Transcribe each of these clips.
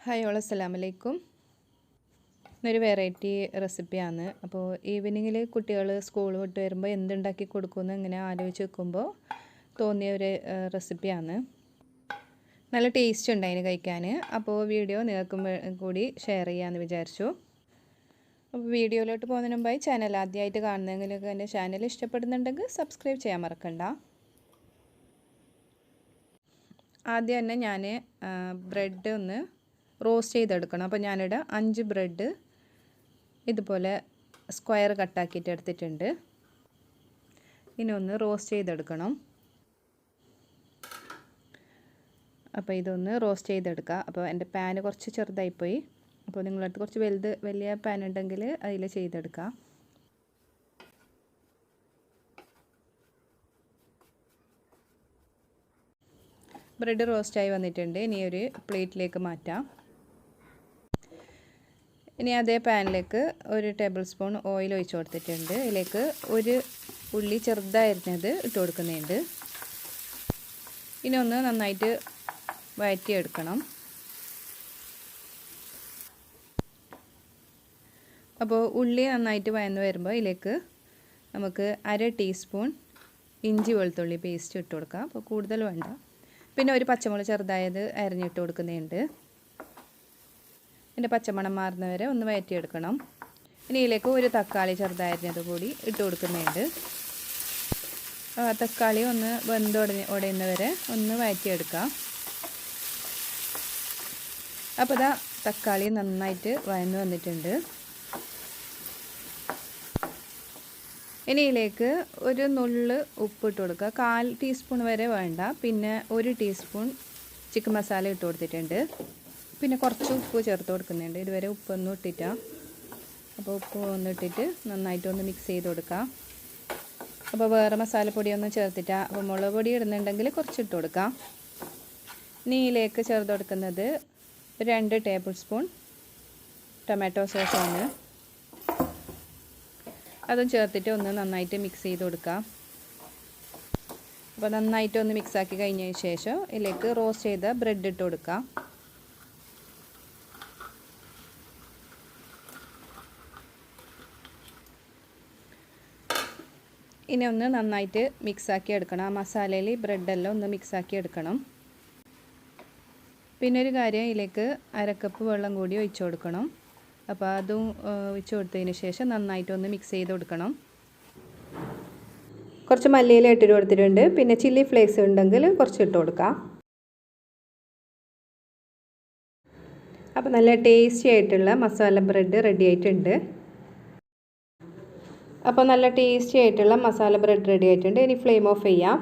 Hi all അസ്സലാം വലൈക്കും ഇന്നൊരു വെറൈറ്റി റെസിപ്പിയാണ് അപ്പോൾ ഈവനിങ്ങിൽ കുട്ടികൾ സ്കൂൾ വിട്ട് വരുമ്പോൾ എന്തുണ്ടാക്കി കൊടുക്കുമെന്ന് ഇങ്ങനെ ആലോചിച്ച് വെക്കുമ്പോൾ തോന്നിയ ഒരു റെസിപ്പിയാണ് നല്ല ടേസ്റ്റ് ഉണ്ട് അതിന് കഴിക്കാൻ അപ്പോൾ വീഡിയോ നിങ്ങൾക്കും കൂടി ഷെയർ ചെയ്യാമെന്ന് വിചാരിച്ചു. അപ്പോൾ വീഡിയോയിലോട്ട് പോകുന്നതിന് മുമ്പായി ചാനൽ ആദ്യമായിട്ട് കാണുന്നെങ്കിലൊക്കെ എന്റെ ചാനൽ ഇഷ്ടപ്പെടുന്നുണ്ടെങ്കിൽ സബ്സ്ക്രൈബ് ചെയ്യാൻ മറക്കണ്ട. ആദ്യം തന്നെ ഞാൻ ബ്രെഡ് ഒന്ന് റോസ്റ്റ് ചെയ്തെടുക്കണം. അപ്പോൾ ഞാനിവിടെ അഞ്ച് ബ്രെഡ് ഇതുപോലെ സ്ക്വയർ കട്ടാക്കിയിട്ട് എടുത്തിട്ടുണ്ട്. ഇനി ഒന്ന് റോസ്റ്റ് ചെയ്തെടുക്കണം. അപ്പോൾ ഇതൊന്ന് റോസ്റ്റ് ചെയ്തെടുക്കുക അപ്പോൾ എന്റെ പാന് കുറച്ച് ചെറുതായിപ്പോയി. അപ്പോൾ നിങ്ങളടുത്ത് കുറച്ച് വലുത് വലിയ പാൻ ഉണ്ടെങ്കിൽ അതിൽ ചെയ്തെടുക്കുക ബ്രെഡ് റോസ്റ്റായി വന്നിട്ടുണ്ട്. ഇനി ഒരു പ്ലേറ്റിലേക്ക് മാറ്റാം. ഇനി അതേ പാനിലേക്ക് ഒരു ടേബിൾ സ്പൂൺ ഓയിൽ ഒഴിച്ച് കൊടുത്തിട്ടുണ്ട്. ഇതിലേക്ക് ഒരു ഉള്ളി ചെറുതായിരുന്നത് ഇട്ട് കൊടുക്കുന്നുണ്ട്. ഇനി ഒന്ന് നന്നായിട്ട് വഴറ്റിയെടുക്കണം. അപ്പോൾ ഉള്ളി നന്നായിട്ട് വയന്ന് വരുമ്പോൾ ഇതിലേക്ക് നമുക്ക് അര ടീസ്പൂൺ ഇഞ്ചി വെളുത്തുള്ളി പേസ്റ്റ് ഇട്ട് കൊടുക്കാം. അപ്പോൾ കൂടുതൽ വേണ്ട. പിന്നെ ഒരു പച്ചമുളക് ചെറുതായത് അരിഞ്ഞിട്ട് കൊടുക്കുന്നുണ്ട്. ഇതിന്റെ പച്ചമണം മാറുന്നവരെ ഒന്ന് വയറ്റിയെടുക്കണം. ഇനി ഇതിലേക്ക് ഒരു തക്കാളി ചെറുതായിരുന്നത് കൂടി ഇട്ട് കൊടുക്കുന്നുണ്ട്. തക്കാളി ഒന്ന് വെന്ത് ഉടഞ്ഞ് ഉടയുന്നവരെ ഒന്ന് വയറ്റിയെടുക്കാം. അപ്പോൾ ഇതാ തക്കാളി നന്നായിട്ട് വയന്ന് വന്നിട്ടുണ്ട്. ഇനി ഇതിലേക്ക് ഒരു നുള്ള് ഉപ്പ് ഇട്ട് കൊടുക്കുക. കാൽ ടീസ്പൂൺ വരെ വേണ്ട. പിന്നെ ഒരു ടീസ്പൂൺ ചിക്കൻ മസാല ഇട്ട് കൊടുത്തിട്ടുണ്ട്. പിന്നെ കുറച്ച് ഉപ്പ് ചേർത്ത് കൊടുക്കുന്നുണ്ട്. ഇതുവരെ ഉപ്പൊന്നും ഇട്ടിട്ടാ അപ്പോൾ ഉപ്പ് ഒന്ന് ഇട്ടിട്ട് നന്നായിട്ട് ഒന്ന് മിക്സ് ചെയ്ത് കൊടുക്കാം. അപ്പോൾ വേറെ മസാലപ്പൊടിയൊന്നും ചേർത്തിട്ടാ അപ്പോൾ മുളക് പൊടി ഇടുന്നുണ്ടെങ്കിൽ കുറച്ച് ഇട്ട് കൊടുക്കാം. നീലേക്ക് ചേർത്ത് കൊടുക്കുന്നത് രണ്ട് ടേബിൾ സ്പൂൺ ടൊമാറ്റോ സോസാണ്. അതും ചേർത്തിട്ട് ഒന്ന് നന്നായിട്ട് മിക്സ് ചെയ്ത് കൊടുക്കാം. അപ്പോൾ നന്നായിട്ട് ഒന്ന് മിക്സാക്കി കഴിഞ്ഞതിന് ശേഷം ഇതിലേക്ക് റോസ്റ്റ് ചെയ്ത ബ്രെഡ് ഇട്ട് കൊടുക്കാം. ഇനി ഒന്ന് നന്നായിട്ട് മിക്സാക്കി എടുക്കണം. ആ മസാലയിൽ ബ്രെഡെല്ലാം ഒന്ന് മിക്സാക്കി എടുക്കണം. പിന്നെ ഒരു കാര്യം ഇതിലേക്ക് അരക്കപ്പ് വെള്ളം കൂടി ഒഴിച്ചു കൊടുക്കണം. അപ്പോൾ അതും ഒഴിച്ചു കൊടുത്തതിന് ശേഷം നന്നായിട്ട് ഒന്ന് മിക്സ് ചെയ്ത് കൊടുക്കണം. കുറച്ച് മല്ലിയില ഇട്ടിട്ട് കൊടുത്തിട്ടുണ്ട്. പിന്നെ ചില്ലി ഫ്ലേക്സ് ഉണ്ടെങ്കിൽ കുറച്ച് ഇട്ട് കൊടുക്കാം. അപ്പോൾ നല്ല ടേസ്റ്റി ആയിട്ടുള്ള മസാല ബ്രെഡ് റെഡി ആയിട്ടുണ്ട്. അപ്പോൾ നല്ല ടേസ്റ്റി ആയിട്ടുള്ള മസാല ബ്രെഡ് റെഡി ആയിട്ടുണ്ട്. ഇനി ഫ്ലെയിം ഓഫ് ചെയ്യാം.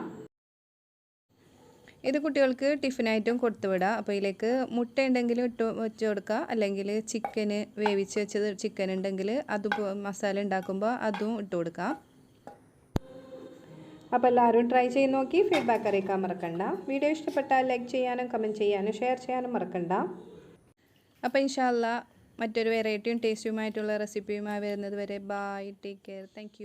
ഇത് കുട്ടികൾക്ക് ടിഫിനായിട്ടും കൊടുത്തുവിടാം അപ്പോൾ ഇതിലേക്ക് മുട്ട ഉണ്ടെങ്കിൽ ഇട്ട് വെച്ച് കൊടുക്കുക. അല്ലെങ്കിൽ ചിക്കന് വേവിച്ച് വെച്ചത് ചിക്കൻ ഉണ്ടെങ്കിൽ അത് മസാല ഉണ്ടാക്കുമ്പോൾ അതും ഇട്ട് കൊടുക്കാം. അപ്പോൾ എല്ലാവരും ട്രൈ ചെയ്ത് നോക്കി. ഫീഡ്ബാക്ക് അറിയിക്കാൻ മറക്കണ്ട. വീഡിയോ ഇഷ്ടപ്പെട്ടാൽ ലൈക്ക് ചെയ്യാനും കമന്റ് ചെയ്യാനും ഷെയർ ചെയ്യാനും മറക്കണ്ട. അപ്പോൾ ഇൻഷാല്ല മറ്റൊരു വെറൈറ്റിയും ടേസ്റ്റിയുമായിട്ടുള്ള റെസിപ്പിയുമായി വരുന്നത് വരെ ബായ് ടേക്ക് കെയർ താങ്ക്